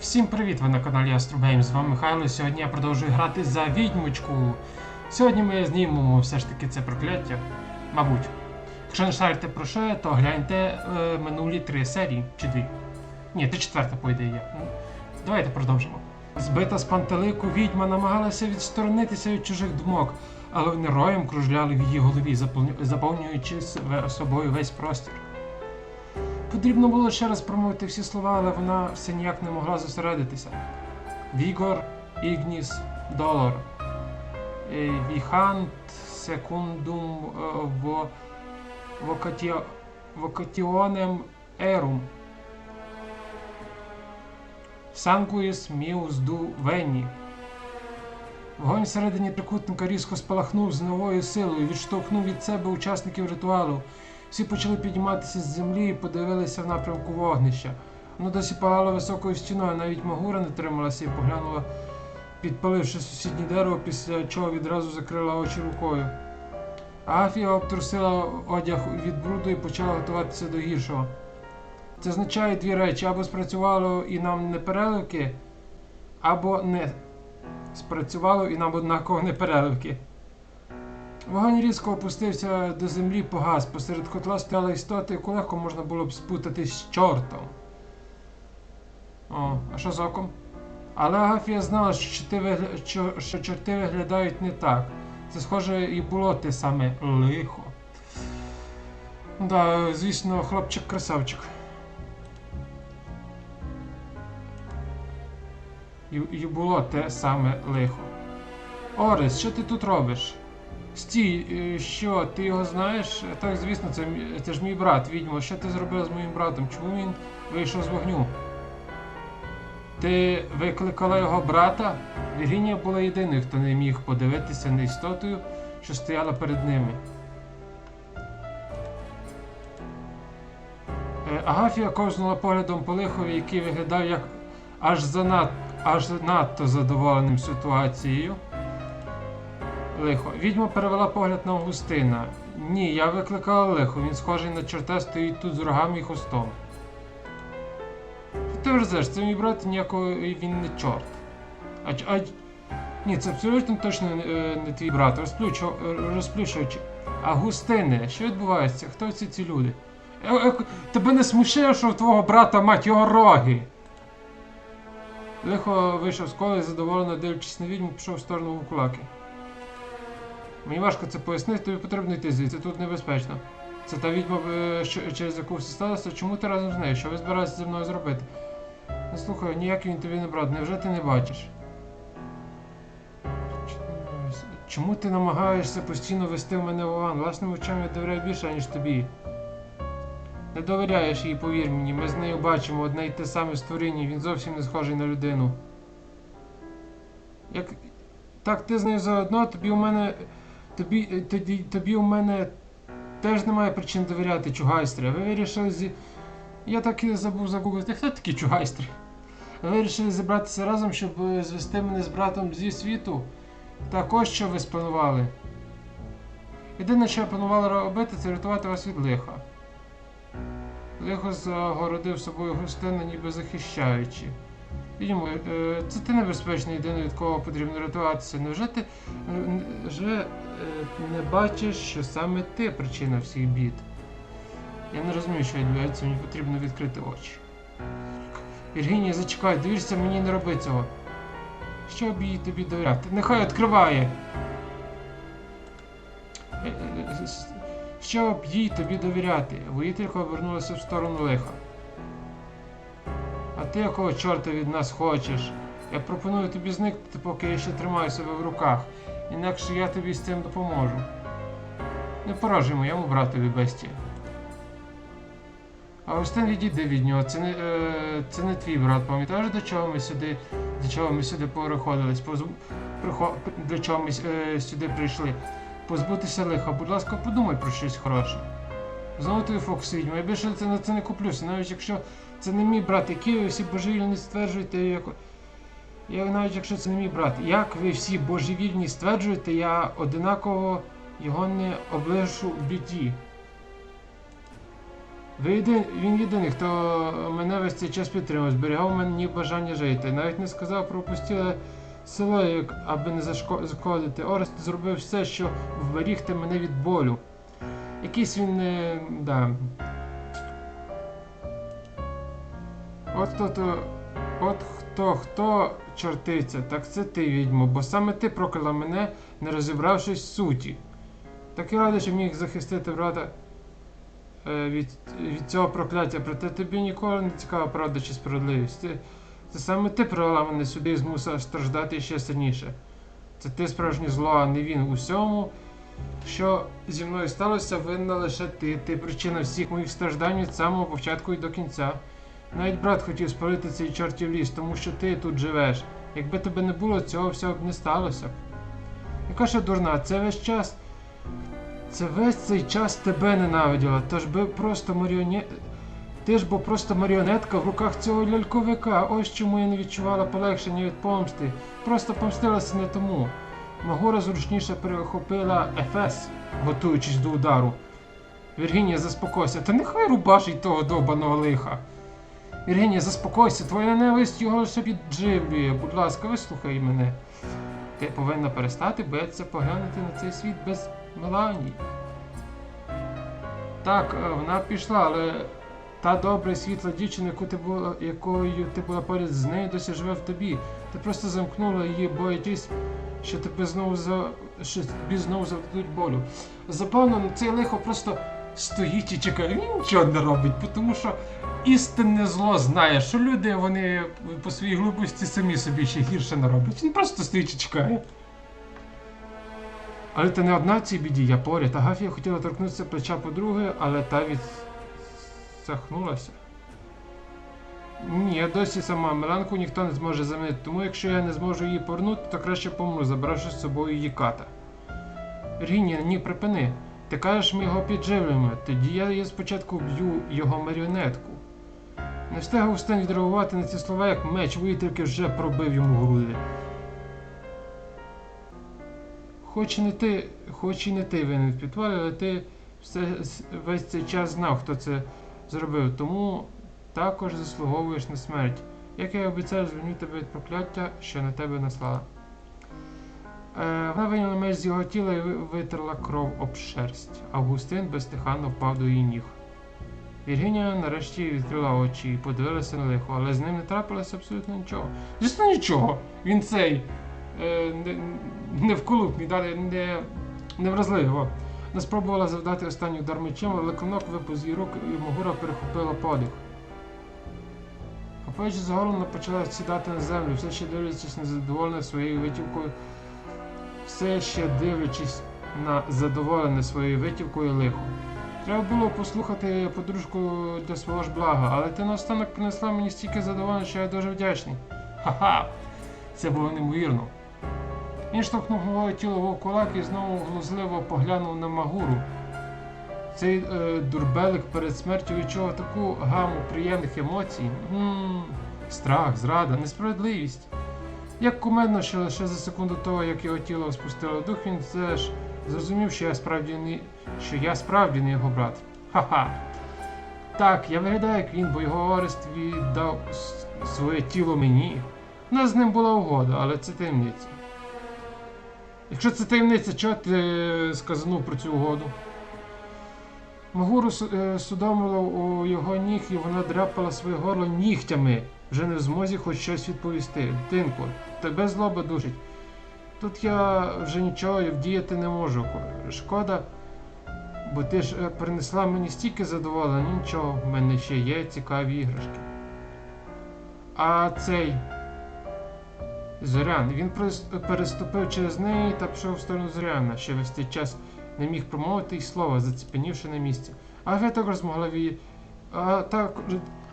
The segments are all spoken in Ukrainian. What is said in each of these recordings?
Всім привіт! Ви на каналі Астрогейм. З вами Михайло. Сьогодні я продовжую грати за відьмочку. Сьогодні ми знімемо все ж таки це прокляття. Мабуть. Якщо не шарите про що, то гляньте е, минулі три серії чи дві. Ні, це четверта, по ідеї є. Ну, Давайте продовжимо. Збита з пантелику відьма намагалася відсторонитися від чужих думок, але вони роєм кружляли в її голові, заповнюючи собою весь простір. Потрібно було ще раз промовити всі слова, але вона все ніяк не могла зосередитися. Вігор, Ігніс, Долор. Е, Віхант, секундум, е, во, вокатіонем ерум. Санкуїс міус ду вені. Вогонь всередині трикутника різко спалахнув з новою силою, відштовхнув від себе учасників ритуалу. Всі почали підніматися з землі і подивилися в напрямку вогнища. Воно досі палало високою стіною, навіть Магура не трималася і поглянула, підпаливши сусіднє дерево, після чого відразу закрила очі рукою. Агафія обтрусила одяг від бруду і почала готуватися до гіршого. Це означає дві речі: або спрацювало і нам не переливки, або не спрацювало і нам однаково не переливки. Вогонь різко опустився до землі погас. Посеред котла стояла істота, яку легко можна було б спутати з чортом. О, а що з оком? Але Агафія знала, що, чорти вигля... що, чорти виглядають не так. Це схоже і було те саме лихо. Да, звісно, хлопчик-красавчик. І, і було те саме лихо. Орес, що ти тут робиш? Стій, е, що, ти його знаєш? Так, звісно, це, це ж мій брат, відьмо. Що ти зробив з моїм братом? Чому він вийшов з вогню? Ти викликала його брата? Віргінія була єдиною, хто не міг подивитися на істотою, що стояла перед ними. Е, Агафія ковзнула поглядом по лихові, який виглядав як аж занад, аж надто задоволеним ситуацією. Лихо. Відьма перевела погляд на Августина. Ні, я викликала лихо. Він схожий на чорта, стоїть тут з рогами і хвостом. Ти верзеш? Це мій брат, ніякого він не чорт. А, а ні, це абсолютно точно е, не твій брат. Розплющу, розплющуючи. Агустине, що відбувається? Хто всі ці люди? Е, е, тебе не смущає, що в твого брата мать його роги? Лихо вийшов з кола і задоволено дивлячись на відьму, пішов в сторону вукулаки. Мені важко це пояснити, тобі потрібно йти звідси, тут небезпечно. Це та відьма, е, через яку все сталося, чому ти разом з нею? Що ви збираєтеся зі мною зробити? Не слухай, ніякий він тобі не брат, невже ти не бачиш? Чому ти намагаєшся постійно вести в мене в Ован? Власним очам я довіряю більше, ніж тобі. Не довіряєш їй, повір мені, ми з нею бачимо одне й те саме створіння, він зовсім не схожий на людину. Як. Так, ти з нею заодно, тобі у мене. Тобі, е, тоді, тобі у мене теж немає причин довіряти чугайстрі. Ви вирішили зі. Я так і забув загуглити, хто такі чугайстри? Ви вирішили зібратися разом, щоб е, звести мене з братом зі світу? Так ось що ви спланували. Єдине, що я планувала робити, це рятувати вас від лиха. Лихо загородив собою гостину, ніби захищаючи. Відьмо, е, це ти небезпечний єдиний, від кого потрібно рятуватися. Невже ти е, вже е, не бачиш, що саме ти причина всіх бід? Я не розумію, що відбувається, мені потрібно відкрити очі. Віргінія, зачекай, довірся мені не роби цього. Що б їй тобі довіряти? Нехай відкриває. Е, е, е, Що б їй тобі довіряти? Воїтелька обернулася в сторону лиха. А ти якого чорта від нас хочеш? Я пропоную тобі зникнути, поки я ще тримаю себе в руках. Інакше я тобі з цим допоможу. Не поражуй моєму братові бестія. А Остин відійди від нього, це не, е, це не твій брат, пам'ятаєш, до чого ми сюди, до чого ми сюди переходились, Позб... прихо... до чого ми е, сюди прийшли. Позбутися лиха, будь ласка, подумай про щось хороше. Знову той фокус відьма, я більше на це не куплюся, навіть якщо це не мій брат, який ви всі божевільні стверджуєте, як... я навіть якщо це не мій брат, як ви всі божевільні стверджуєте, я одинаково його не облишу в біді. Ви єдин, він єдиний, хто мене весь цей час підтримав, зберігав мені бажання жити. Навіть не сказав про опустіле село, як аби не зашкодити. Орест зробив все, що вберігти мене від болю. Якийсь він. е, да. От то. От хто хто чортиця, так це ти, відьмо, бо саме ти прокляла мене, не розібравшись в суті. Так і радий, що міг захистити брата е, від, від цього прокляття, проте тобі ніколи не цікава правда чи справедливість. Ти, це саме ти привела мене сюди і змусила страждати ще сильніше. Це ти справжнє зло, а не він. Усьому, що зі мною сталося, винна лише ти. Ти причина всіх моїх страждань від самого початку і до кінця. Навіть брат хотів спалити цей чортів ліс, тому що ти тут живеш. Якби тебе не було, цього всього б не сталося. Яка ще дурна, це весь час. Це весь цей час тебе ненавиділа, тож би просто маріоне... Ти ж бо просто маріонетка в руках цього ляльковика. Ось чому я не відчувала полегшення від помсти. Просто помстилася не тому. Магора зручніше перехопила Ефес, готуючись до удару. Віргінія, заспокойся, та нехай рубашить того довбаного лиха. Віргінія, заспокойся, твоя ненависть його лише підживлює. Будь ласка, вислухай мене. Ти повинна перестати боятися поглянути на цей світ без Меланії. Так, е, вона пішла, але та добра і світла дівчина, яку ти була, якою ти була поряд з нею, досі живе в тобі. Ти просто замкнула її, боячись, що тебе знову за що тобі знову завдадуть болю. Запевнено, цей лихо просто стоїть і чекає. Він нічого не робить, тому що істинне зло знає, що люди вони по своїй глупості самі собі ще гірше не роблять. Він просто стоїть і чекає. Але ти не одна цій біді, я поряд. Агафія хотіла торкнутися плеча подруги, але та відсахнулася. Ні, я досі сама. Меланку ніхто не зможе замінити, тому якщо я не зможу її повернути, то краще помру, забравши з собою її ката. Віргінія, ні, припини. Ти кажеш, ми його підживлюємо. Тоді я, спочатку вб'ю його маріонетку. Не встиг Устен відреагувати на ці слова, як меч воїтельки вже пробив йому груди. Хоч і не ти, хоч і не ти винен в підвалі, але ти все, весь цей час знав, хто це зробив, тому також заслуговуєш на смерть. Як я й обіцяв, звільню тебе від прокляття, що на тебе наслала. Е, вона вийняла меч з його тіла і витерла кров об шерсть. Августин безстиханно впав до її ніг. Віргінія нарешті відкрила очі і подивилася на лихо, але з ним не трапилося абсолютно нічого. Звісно, нічого. Він цей е, не, не вколупний, далі не, невразливий. Во. Вона спробувала завдати останній удар мечем, але клинок випав з її рук і Могура перехопила подих. Хапаючи за горло, почала сідати на землю, все ще дивлячись незадоволене своєю витівкою, все ще дивлячись на задоволене своєю витівкою лихо. Треба було послухати подружку для свого ж блага, але ти наостанок принесла мені стільки задоволення, що я дуже вдячний. Ха-ха! Це було неймовірно. Він штовхнув головою тіло в кулак і знову глузливо поглянув на Магуру. Цей е, дурбелик перед смертю відчув таку гаму приємних емоцій. м страх, зрада, несправедливість. Як кумедно, що лише за секунду того, як його тіло спустило дух, він все ж зрозумів, що я справді не, що я справді не його брат. Ха-ха. Так, я виглядаю як він, бо його Орест віддав своє тіло мені. У нас з ним була угода, але це таємниця. Якщо це таємниця, чого ти сказанув про цю угоду? Магуру е, судомила у його ніг, і вона дряпала своє горло нігтями, вже не в змозі хоч щось відповісти. Динко, тебе злоба душить. Тут я вже нічого вдіяти не можу. Шкода, бо ти ж е, принесла мені стільки задоволення, нічого, в мене ще є цікаві іграшки. А цей. Зорян, він переступив через неї та пішов в сторону Зоряна, що весь цей час не міг промовити й слова, заціпенівши на місці. Агафія також змогла від... а, так...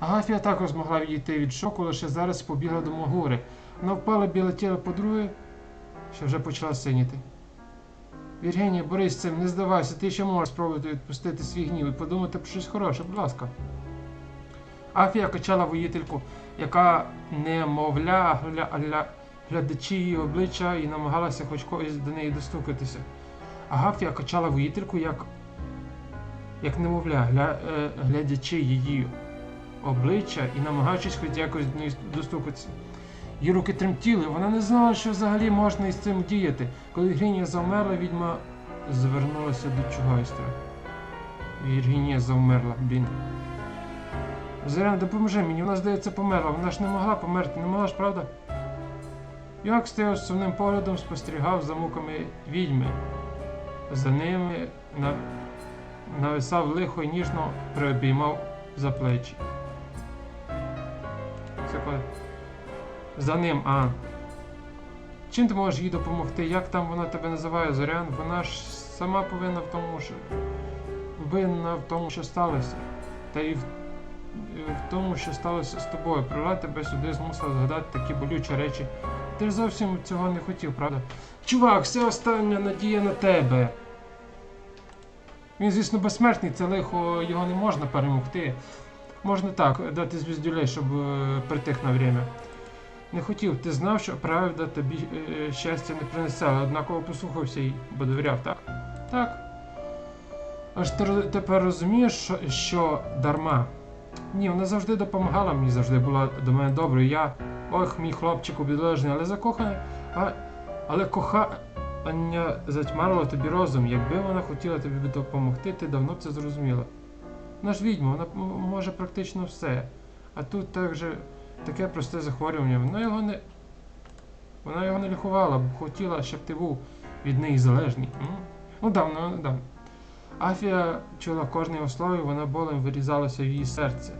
Агафія також змогла відійти від шоку, лише зараз побігла до Могури. Вона впала біле тіло подруги, що вже почала синіти. Віргенія, борись з цим, не здавайся, ти ще можеш спробувати відпустити свій гнів і подумати про щось хороше, будь ласка. Афія качала воїтельку, яка немовля гля, гля, глядачі її обличчя і намагалася хоч когось до неї достукатися. Агафія качала воїтельку, як як немовля, гля, е, глядячи її обличчя і намагаючись хоч якось до неї достукатися. Її руки тремтіли, вона не знала, що взагалі можна із цим діяти. Коли Віргінія завмерла, відьма звернулася до Чугайстра. Віргінія завмерла, блін. Зоряна, допоможи мені, вона, здається, померла. Вона ж не могла померти, не могла ж, правда? Йок стояв з сумним поглядом, спостерігав за муками відьми. За ними на... нависав лихо і ніжно приобіймав за плечі. Коли? За ним, а. Чим ти можеш їй допомогти? Як там вона тебе називає, Зорян? Вона ж сама повинна в тому, що. винна в тому, що сталося. Та і в, в тому, що сталося з тобою. Привела тебе сюди, змусила згадати такі болючі речі. Ти ж зовсім цього не хотів, правда? Чувак, вся остання надія на тебе. Він, звісно, безсмертний, це лихо його не можна перемогти. Можна так, дати звіздюлей, щоб е, притих на время. Не хотів, ти знав, що правда тобі е, щастя не принесе, однаково послухався і бо довіряв, так? Так. Аж ти тепер розумієш, що, що дарма. Ні, вона завжди допомагала мені, завжди була до мене доброю. Я, ох, мій хлопчик обідолежний, але закоханий. А, але кохання затьмарило тобі розум. Якби вона хотіла тобі допомогти, ти давно б це зрозуміла. Вона ж відьма, вона може практично все. А тут так же таке просте захворювання. Вона його не. Вона його не лікувала, бо хотіла, щоб ти був від неї залежний. Ну давно, ну давно. Афія чула кожне його слово, і вона болем вирізалася в її серце.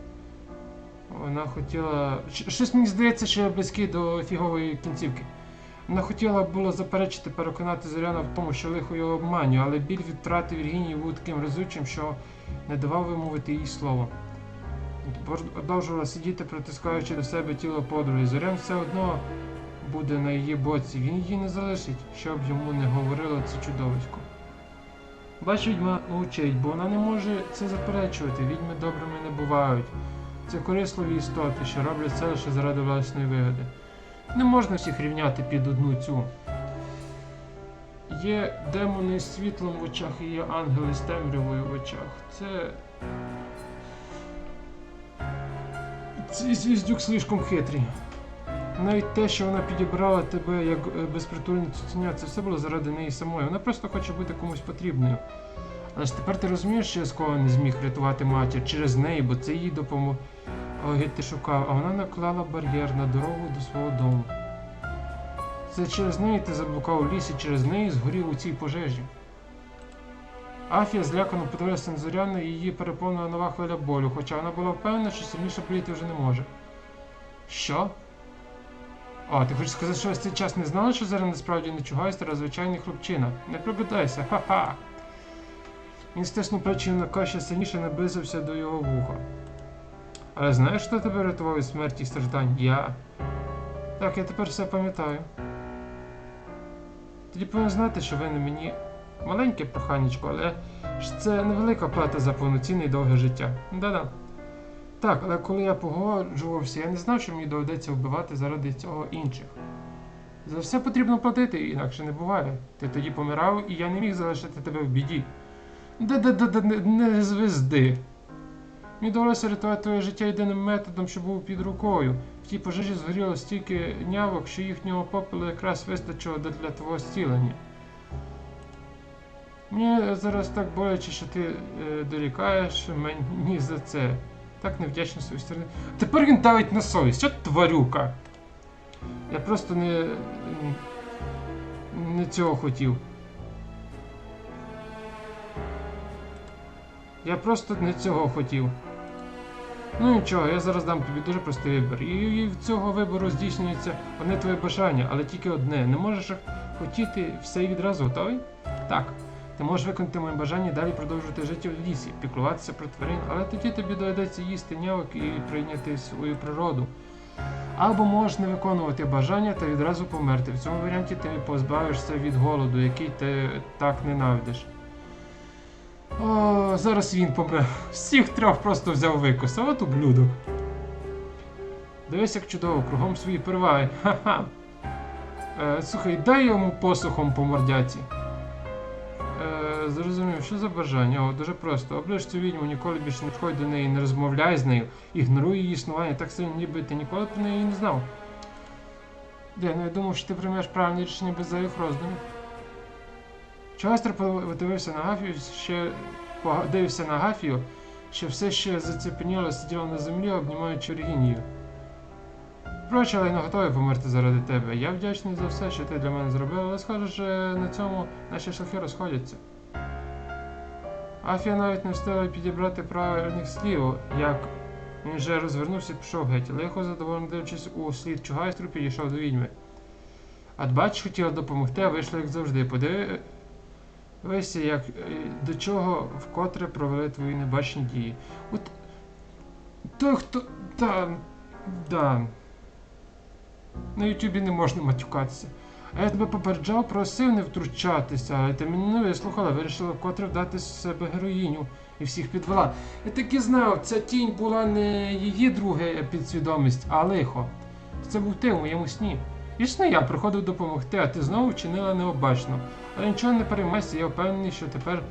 Вона хотіла. Щось мені здається, що я близький до фігової кінцівки. Вона хотіла було заперечити, переконати Зоряна в тому, що лихо його обманює, але біль від втрати Віргінії був таким разючим, що не давав вимовити їй слово. Продовжувала сидіти, притискаючи до себе тіло подруги. Зорян все одно буде на її боці. Він її не залишить, щоб йому не говорило це чудовисько. Бач, відьма мовчить, бо вона не може це заперечувати. Відьми добрими не бувають. Це корисливі істоти, що роблять це лише заради власної вигоди. Не можна всіх рівняти під одну цю. Є демони з світлом в очах і є ангели з темрявою в очах. Це. Цей звіздюк слишком хитрий. Навіть те, що вона підібрала тебе як е, безпритульне цуценя, це все було заради неї самої. Вона просто хоче бути комусь потрібною. Але ж тепер ти розумієш, що я скоро не зміг врятувати матір через неї, бо це їй допомогло ти шукав, а вона наклала бар'єр на дорогу до свого дому. Це через неї ти заблукав у лісі, через неї згорів у цій пожежі. Афія злякано подивилася на Зоряну і її переповнила нова хвиля болю, хоча вона була впевнена, що сильніше боліти вже не може. Що? А, ти хочеш сказати, що весь цей час не знала, що Зоряна насправді не чугайстер, а звичайний хлопчина. Не пригадайся, ха-ха. Він стиснув плечі на каші сильніше наблизився до його вуха. Але знаєш, хто тебе рятував від смерті і страждань? Я. Так, я тепер все пам'ятаю. Тоді повинен знати, що ви не мені маленьке проханечко, але ж це невелика плата за повноцінне і довге життя. Да-да. Так, але коли я погоджувався, я не знав, що мені доведеться вбивати заради цього інших. За все потрібно платити, інакше не буває. Ти тоді помирав, і я не міг залишити тебе в біді. Да-да-да, не, не звезди. Мені довелося рятувати твоє життя єдиним методом, що був під рукою. В тій пожежі згоріло стільки нявок, що їхнього попелу якраз вистачило для твого зцілення. Мені зараз так боляче, що ти е, дорікаєш мені за це. Так невдячно з своєї сторони. Тепер він давить на совість, що тварюка. Я просто не. не цього хотів. Я просто не цього хотів. Ну нічого, я зараз дам тобі дуже простий вибір. І, в цього вибору здійснюється одне твоє бажання, але тільки одне. Не можеш хотіти все відразу готовий? Так. Ти можеш виконати моє бажання і далі продовжувати життя в лісі, піклуватися про тварин, але тоді тобі доведеться їсти нявок і прийняти свою природу. Або можеш не виконувати бажання та відразу померти. В цьому варіанті ти позбавишся від голоду, який ти так ненавидиш. О, зараз він помре. Всіх трьох просто взяв викос, а от ублюдок. Дивись, як чудово, кругом свої переваги. Ха-ха. Е, слухай, дай йому посухом по мордяці. Зрозумів, що за бажання? О, дуже просто. Оближ цю відьму, ніколи більше не підходь до неї, не розмовляй з нею, ігноруй її існування так сильно, ніби ти ніколи про неї не знав. Де, ну я думав, що ти приймеш правильне рішення без зайвих роздумів. Частер подивився на Гафію, ще подивився на Гафію, що все ще зацепеніло сиділа на землі, обнімаючи Регінію. Впрочем, але не готовий померти заради тебе. Я вдячний за все, що ти для мене зробив, але схоже, що на цьому наші шляхи розходяться. Афія навіть не встигла підібрати правильних слів, як він вже розвернувся і пішов геть. Лихо, задоволено дивлячись у слід чугайстру, підійшов до відьми. А бач, хотіла допомогти, а вийшло як завжди. Подивися, як е, до чого вкотре провели твої небачні дії. От той, хто. Та. Да. На Ютубі не можна матюкатися. А я тебе попереджав, просив не втручатися, але ти мене не вислухала, вирішила вкотре вдати з себе героїню і всіх підвела. Я так і знав, ця тінь була не її друга підсвідомість, а лихо. Це був ти в моєму сні. Вічно я приходив допомогти, а ти знову вчинила необачно. Але нічого не переймайся, я впевнений, що тепер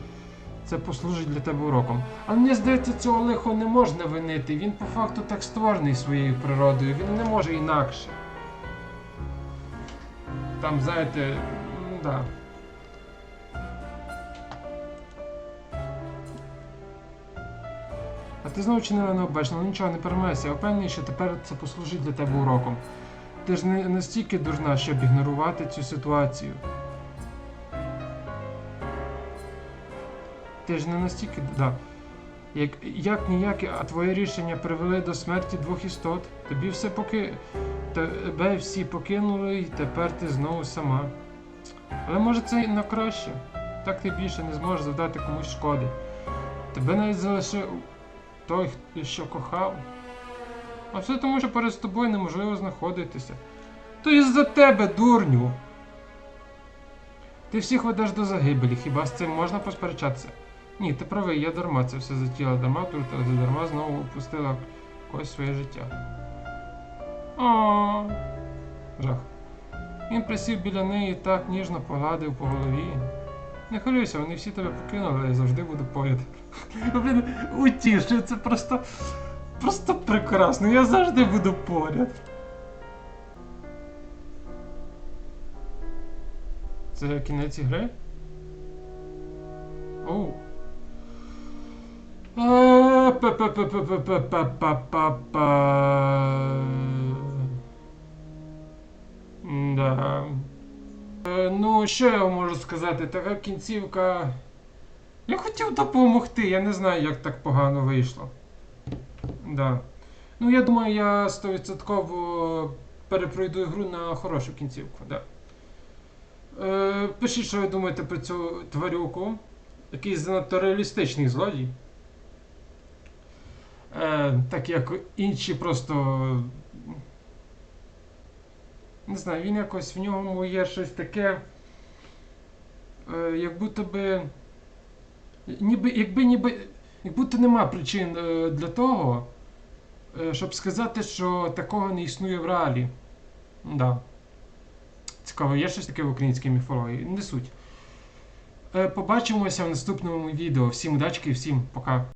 це послужить для тебе уроком. Але мені здається, цього лихо не можна винити. Він по факту так створений своєю природою, він не може інакше. Там, знаєте, м, да. А ти знову чинила необачно, але нічого не переймайся. Я впевнений, що тепер це послужить для тебе уроком. Ти ж не настільки дурна, щоб ігнорувати цю ситуацію. Ти ж не настільки. Да. Як, як ніяке, а твоє рішення привели до смерті двох істот. Тобі все поки. Тебе всі покинули, і тепер ти знову сама. Але може це і на краще. Так ти більше не зможеш завдати комусь шкоди. Тебе навіть залишив той, що кохав. А все тому, що перед тобою неможливо знаходитися. То із-за тебе, дурню. Ти всіх ведеш до загибелі, хіба з цим можна посперечатися? Ні, ти правий, я дарма це все затіла, дарма тут, а дарма знову опустила когось своє життя. О, жах. Він присів біля неї і так ніжно погладив по голові. Не хвилюйся, вони всі тебе покинули, але я завжди буду поряд. Блін, утішив, це просто. Просто прекрасно, я завжди буду поряд. Це кінець ігри? Оу. А, па-па-па-па-па-па-па-па. Да. Ну, що я вам можу сказати? Така кінцівка. Я хотів допомогти, я не знаю, як так погано вийшло. Да. Ну, я думаю, я 100% перепройду ігру на хорошу кінцівку, да. Е, пишіть, що ви думаєте про цю тварюку. Якийсь занадто реалістичний злодій. Е, так як інші просто. Не знаю, він якось в ньому є щось таке. Е, як будто би. Ніби, якби ніби. Як будто нема причин е, для того, е, щоб сказати, що такого не існує в реалі. Да. Цікаво, є щось таке в українській міфології? Не суть. Побачимося в наступному відео. Всім удачки і всім пока.